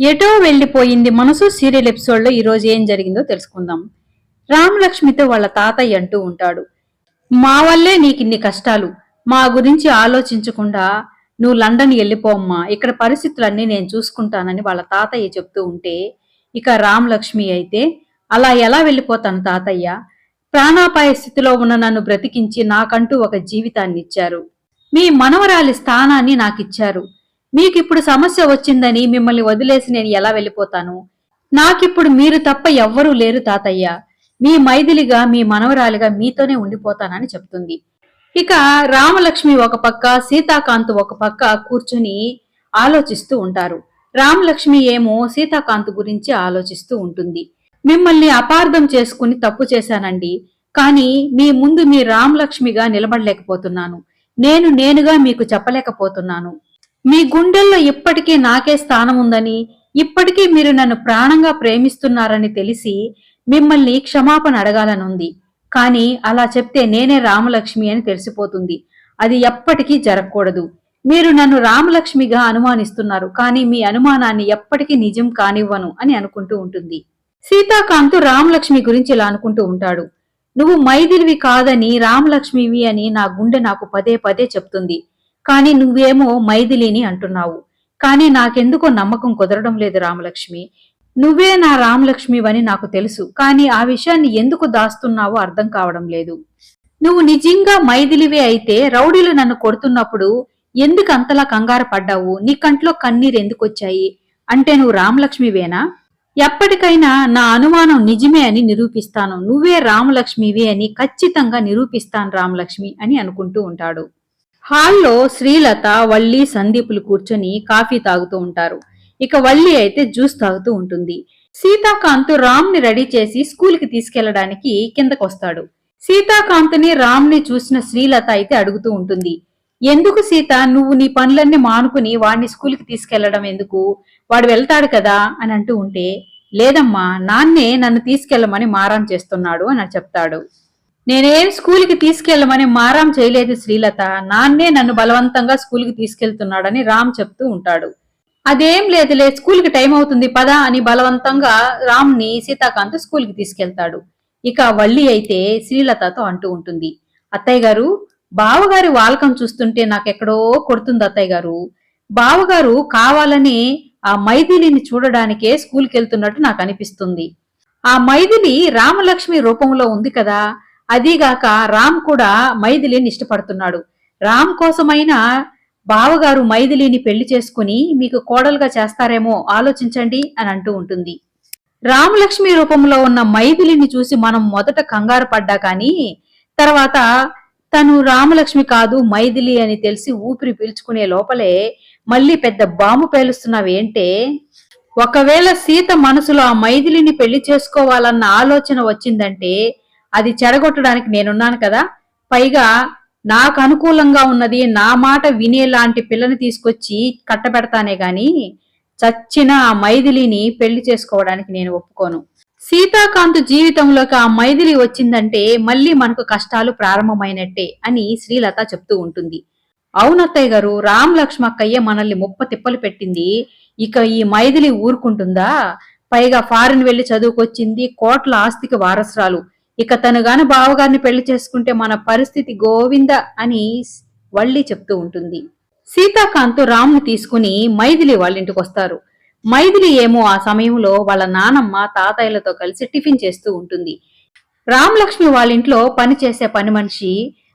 ఎటో వెళ్ళిపోయింది మనసు సీరియల్ ఎపిసోడ్లో ఈరోజు ఈ రోజు ఏం జరిగిందో తెలుసుకుందాం. రామలక్ష్మితో వాళ్ళ తాతయ్య అంటూ ఉంటాడు. మా వల్లే నీకు ఇన్ని కష్టాలు. మా గురించి ఆలోచించకుండా నువ్వు లండన్ వెళ్ళిపోమ్మా ఇక్కడ పరిస్థితులన్నీ నేను చూసుకుంటానని వాళ్ళ తాతయ్య చెప్తూ ఉంటే ఇక రామలక్ష్మి అయితే అలా ఎలా వెళ్ళిపోతాను తాతయ్య? ప్రాణాపాయ స్థితిలో ఉన్న నన్ను బ్రతికించి నాకంటూ ఒక జీవితాన్ని ఇచ్చారు మీ మనవరాలి స్థానాన్ని నాకిచ్చారు. మీకు ఇప్పుడు సమస్య వచ్చిందని మిమ్మల్ని వదిలేసి నేను ఎలా వెళ్ళిపోతాను? నాకిప్పుడు మీరు తప్ప ఎవ్వరూ లేరు తాతయ్య. మీ మైథిలిగా మీ మనవరాలిగా మీతోనే ఉండిపోతానని చెప్తుంది. ఇక రామలక్ష్మి ఒక పక్క సీతాకాంత్ ఒక పక్క కూర్చుని ఆలోచిస్తూ ఉంటారు. రామలక్ష్మి ఏమో సీతాకాంత్ గురించి ఆలోచిస్తూ ఉంటుంది. మిమ్మల్ని అపార్థం చేసుకుని తప్పు చేశానండి. కానీ మీ ముందు మీ రామలక్ష్మిగా నిలబడలేకపోతున్నాను. నేను నేనుగా మీకు చెప్పలేకపోతున్నాను. మీ గుండెల్లో ఇప్పటికీ నాకే స్థానం ఉందని ఇప్పటికీ మీరు నన్ను ప్రాణంగా ప్రేమిస్తున్నారని తెలిసి మిమ్మల్ని క్షమాపణ అడగాలనుంది. కానీ అలా చెప్తే నేనే రామలక్ష్మి అని తెలిసిపోతుంది. అది ఎప్పటికీ జరగకూడదు. మీరు నన్ను రామలక్ష్మిగా అనుమానిస్తున్నారు కానీ మీ అనుమానాన్ని ఎప్పటికీ నిజం కానివ్వను అని అనుకుంటూ ఉంటుంది. సీతాకాంత్ రామలక్ష్మి గురించి ఇలా అనుకుంటూ ఉంటాడు. నువ్వు మైదిలివి కాదని రామలక్ష్మివి అని నా గుండె నాకు పదే పదే చెప్తుంది. కానీ నువ్వేమో మైథిలిని అంటున్నావు. కానీ నాకెందుకో నమ్మకం కుదరడం లేదు రామలక్ష్మి. నువ్వే నా రామలక్ష్మివని నాకు తెలుసు. కానీ ఆ విషయాన్ని ఎందుకు దాస్తున్నావో అర్థం కావడం లేదు. నువ్వు నిజంగా మైథిలివే అయితే రౌడీలు నన్ను కొడుతున్నప్పుడు ఎందుకు అంతలా కంగారు పడ్డావు? నీ కంట్లో కన్నీరు ఎందుకు వచ్చాయి అంటే నువ్వు రామలక్ష్మివేనా? ఎప్పటికైనా నా అనుమానం నిజమే అని నిరూపిస్తాను. నువ్వే రామలక్ష్మివి అని ఖచ్చితంగా నిరూపిస్తాను రామలక్ష్మి అని అనుకుంటూ ఉంటాడు. హాల్లో శ్రీలత వల్లి సందీపులు కూర్చొని కాఫీ తాగుతూ ఉంటారు. ఇక వల్లి అయితే జ్యూస్ తాగుతూ ఉంటుంది. సీతాకాంత్ రామ్ని రెడీ చేసి స్కూల్కి తీసుకెళ్ళడానికి కిందకు వస్తాడు సీతాకాంత్ని రామ్ని చూసిన శ్రీలత అయితే అడుగుతూ ఉంటుంది. ఎందుకు సీత? నువ్వు నీ పనులన్నీ మానుకుని వాడిని స్కూల్కి తీసుకెళ్ళడం ఎందుకు? వాడు వెళ్తాడు కదా? అని అంటూ ఉంటే లేదమ్మా నాన్నే నన్ను తీసుకెళ్ళమని మారాం చేస్తున్నాడు అని చెప్తాడు. నేనేం స్కూల్కి తీసుకెళ్ళమని మారాం చేయలేదు శ్రీలత. నాన్నే నన్ను బలవంతంగా స్కూల్కి తీసుకెళ్తున్నాడని రామ్ చెప్తూ ఉంటాడు. అదేం లేదులే స్కూల్కి టైం అవుతుంది పదా అని బలవంతంగా రామ్ని సీతాకాంత్ స్కూల్కి తీసుకెళ్తాడు. ఇక వల్లి అయితే శ్రీలతతో అంటూ ఉంటుంది. అత్తయ్య గారు బావగారి వాలకం చూస్తుంటే నాకెక్కడో కొడుతుంది అత్తయ్య గారు. బావగారు కావాలని ఆ మైథిలిని చూడడానికే స్కూల్కి వెళ్తున్నట్టు నాకు అనిపిస్తుంది. ఆ మైథిలి రామలక్ష్మి రూపంలో ఉంది కదా అదీగాక రామ్ కూడా మైథిలిని ఇష్టపడుతున్నాడు. రామ్ కోసమైనా బావగారు మైథిలిని పెళ్ళి చేసుకుని మీకు కోడలుగా చేస్తారేమో ఆలోచించండి అని అంటూ ఉంటుంది. రామలక్ష్మి రూపంలో ఉన్న మైథిలిని చూసి మనం మొదట కంగారు పడ్డా కానీ తర్వాత తను రామలక్ష్మి కాదు మైథిలి అని తెలిసి ఊపిరి పీల్చుకునే లోపలే మళ్ళీ పెద్ద బాంబు పేలుస్తున్నావేంటే ఒకవేళ సీత మనసులో ఆ మైథిలిని పెళ్ళి చేసుకోవాలన్న ఆలోచన వచ్చిందంటే అది చెడగొట్టడానికి నేనున్నాను కదా. పైగా నాకు అనుకూలంగా ఉన్నది నా మాట వినేలాంటి పిల్లని తీసుకొచ్చి కట్టబెడతానే గాని చచ్చిన ఆ మైథిలిని పెళ్ళి చేసుకోవడానికి నేను ఒప్పుకోను. సీతాకాంత్ జీవితంలోకి ఆ మైథిలి వచ్చిందంటే మళ్ళీ మనకు కష్టాలు ప్రారంభమైనట్టే అని శ్రీలత చెప్తూ ఉంటుంది. అవునత్తయ్య గారు రామ్ లక్ష్మక్కయ్య మనల్ని ముప్ప తిప్పలు పెట్టింది. ఇక ఈ మైథిలి ఊరుకుంటుందా? పైగా ఫారిన్ వెళ్ళి చదువుకొచ్చింది కోట్ల ఆస్తికి వారసురాలు. ఇక తనుగాన బావగారిని పెళ్ళి చేసుకుంటే మన పరిస్థితి గోవింద అని వల్లి చెప్తూ ఉంటుంది. సీతాకాంత్ రామ్ను తీసుకుని మైథిలి వాళ్ళ ఇంటికి వస్తారు మైథిలి ఏమో ఆ సమయంలో వాళ్ళ నానమ్మ తాతయ్యలతో కలిసి టిఫిన్ చేస్తూ ఉంటుంది. రామలక్ష్మి వాళ్ళ ఇంట్లో పని చేసే పని మనిషి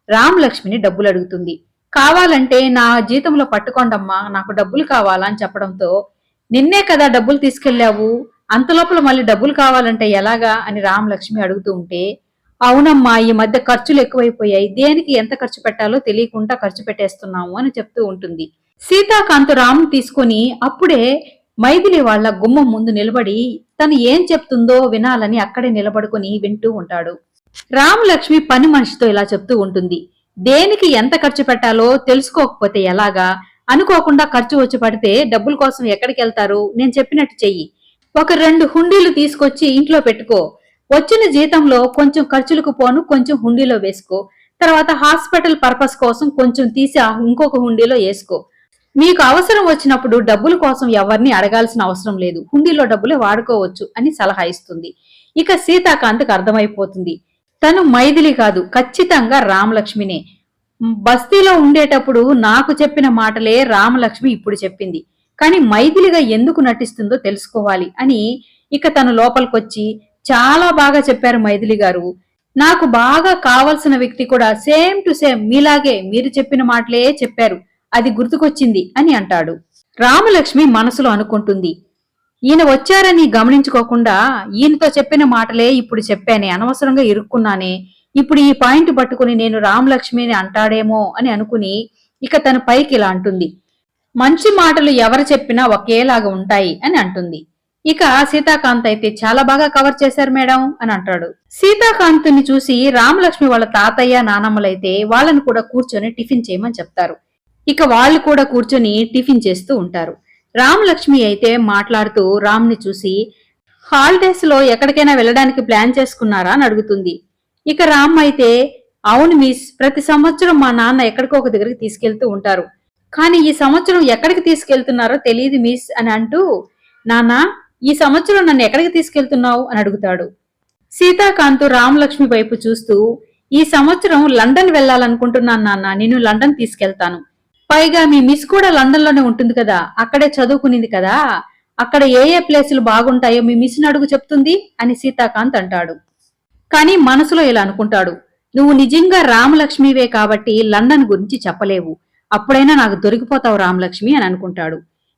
రామలక్ష్మిని డబ్బులు అడుగుతుంది. కావాలంటే నా జీతంలో పట్టుకోండమ్మా నాకు డబ్బులు కావాలా అని చెప్పడంతో నిన్నే కదా డబ్బులు తీసుకెళ్ళావు అంతలోపల మళ్ళీ డబ్బులు కావాలంటే ఎలాగా అని రామలక్ష్మి అడుగుతూ ఉంటే అవునమ్మా ఈ మధ్య ఖర్చులు ఎక్కువైపోయాయి. దేనికి ఎంత ఖర్చు పెట్టాలో తెలియకుండా ఖర్చు పెట్టేస్తున్నాము అని చెప్తూ ఉంటుంది. సీతాకాంత్ రామ్ తీసుకుని అప్పుడే మైథిలి వాళ్ళ గుమ్మం ముందు నిలబడి తను ఏం చెప్తుందో వినాలని అక్కడే నిలబడుకుని వింటూ ఉంటాడు. రామలక్ష్మి పని మనిషితో ఇలా చెప్తూ ఉంటుంది. దేనికి ఎంత ఖర్చు పెట్టాలో తెలుసుకోకపోతే ఎలాగా? అనుకోకుండా ఖర్చు వచ్చి పడితే డబ్బుల కోసం ఎక్కడికి వెళ్తారు? నేను చెప్పినట్టు చెయ్యి. ఒక రెండు హుండీలు తీసుకొచ్చి ఇంట్లో పెట్టుకో. వచ్చిన జీతంలో కొంచెం ఖర్చులకు పోను కొంచెం హుండీలో వేసుకో. తర్వాత హాస్పిటల్ పర్పస్ కోసం కొంచెం తీసి ఇంకొక హుండీలో వేసుకో. మీకు అవసరం వచ్చినప్పుడు డబ్బుల కోసం ఎవరిని అడగాల్సిన అవసరం లేదు. హుండీలో డబ్బులే వాడుకోవచ్చు అని సలహా ఇస్తుంది. ఇక సీతాకాంత్కి అర్థమైపోతుంది. తను మైథిలి కాదు ఖచ్చితంగా రామలక్ష్మినే. బస్తీలో ఉండేటప్పుడు నాకు చెప్పిన మాటలే రామలక్ష్మి ఇప్పుడు చెప్పింది. కానీ మైథిలిగా ఎందుకు నటిస్తుందో తెలుసుకోవాలి అని ఇక తను లోపలికొచ్చి చాలా బాగా చెప్పారు మైథిలి గారు. నాకు బాగా కావలసిన వ్యక్తి కూడా సేమ్ టు సేమ్ మీలాగే మీరు చెప్పిన మాటలే చెప్పారు. అది గుర్తుకొచ్చింది అని అంటాడు. రామలక్ష్మి మనసులో అనుకుంటుంది. ఈయన వచ్చారని గమనించుకోకుండా ఈయనతో చెప్పిన మాటలే ఇప్పుడు చెప్పానే అనవసరంగా ఇరుక్కున్నానే. ఇప్పుడు ఈ పాయింట్ పట్టుకుని నేను రామలక్ష్మిని అంటాడేమో అని అనుకుని ఇక తన పైకి ఇలా అంటుంది. మంచి మాటలు ఎవరు చెప్పినా ఒకేలాగా ఉంటాయి అని అంటుంది. ఇక సీతాకాంత్ అయితే చాలా బాగా కవర్ చేశారు మేడం అని అంటాడు. సీతాకాంత్ని చూసి రామలక్ష్మి వాళ్ళ తాతయ్య నానమ్మలైతే వాళ్ళని కూడా కూర్చొని టిఫిన్ చేయమని చెప్తారు. ఇక వాళ్ళు కూడా కూర్చొని టిఫిన్ చేస్తూ ఉంటారు. రామలక్ష్మి అయితే మాట్లాడుతూ రామ్ని చూసి హాలిడేస్లో ఎక్కడికైనా వెళ్ళడానికి ప్లాన్ చేసుకున్నారా? అని అడుగుతుంది. ఇక రామ్ అయితే అవును మిస్ ప్రతి సంవత్సరం మా నాన్న ఎక్కడికో ఒక దగ్గరికి తీసుకెళ్తూ ఉంటారు. కానీ ఈ సంవత్సరం ఎక్కడికి తీసుకెళ్తున్నారో తెలియదు మిస్ అని అంటూ నానా ఈ సంవత్సరం నన్ను ఎక్కడికి తీసుకెళ్తున్నావు? అని అడుగుతాడు. సీతాకాంత్ రామలక్ష్మి వైపు చూస్తూ ఈ సంవత్సరం లండన్ వెళ్ళాలనుకుంటున్నాను నాన్న. నేను లండన్ తీసుకెళ్తాను. పైగా మీ మిస్ కూడా లండన్లోనే ఉంటుంది కదా. అక్కడే చదువుకునింది కదా. అక్కడ ఏ ఏ ప్లేసులు బాగుంటాయో మీ మిస్ని అడుగు చెప్తుంది అని సీతాకాంత్ అంటాడు. కానీ మనసులో ఇలా అనుకుంటాడు. నువ్వు నిజంగా రామలక్ష్మివే కాబట్టి లండన్ గురించి చెప్పలేవు. అప్పుడైనా నాకు దొరికిపోతావు రామలక్ష్మి అని అనుకుంటాడు.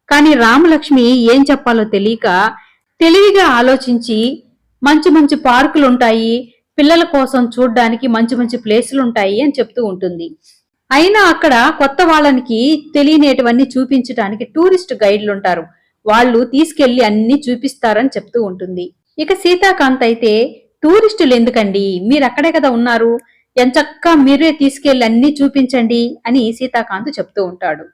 కానీ రామలక్ష్మి ఏం చెప్పాలో తెలియక తెలివిగా ఆలోచించి మంచి మంచి పార్కులు ఉంటాయి పిల్లల కోసం చూడ్డానికి మంచి మంచి ప్లేసులు ఉంటాయి అని చెప్తూ ఉంటుంది. అయినా అక్కడ కొత్త వాళ్ళనికి తెలియనేటివన్నీ చూపించడానికి టూరిస్ట్ గైడ్లు ఉంటారు. వాళ్ళు తీసుకెళ్ళి అన్ని చూపిస్తారని చెప్తూ ఉంటుంది. ఇక సీతాకాంత్ అయితే టూరిస్టులు ఎందుకండి? మీరు అక్కడే కదా ఉన్నారు. ఎంచక్కా మీరే తీసుకెళ్ళి అన్ని చూపించండి అని సీతాకాంత్ చెప్తూ ఉంటాడు.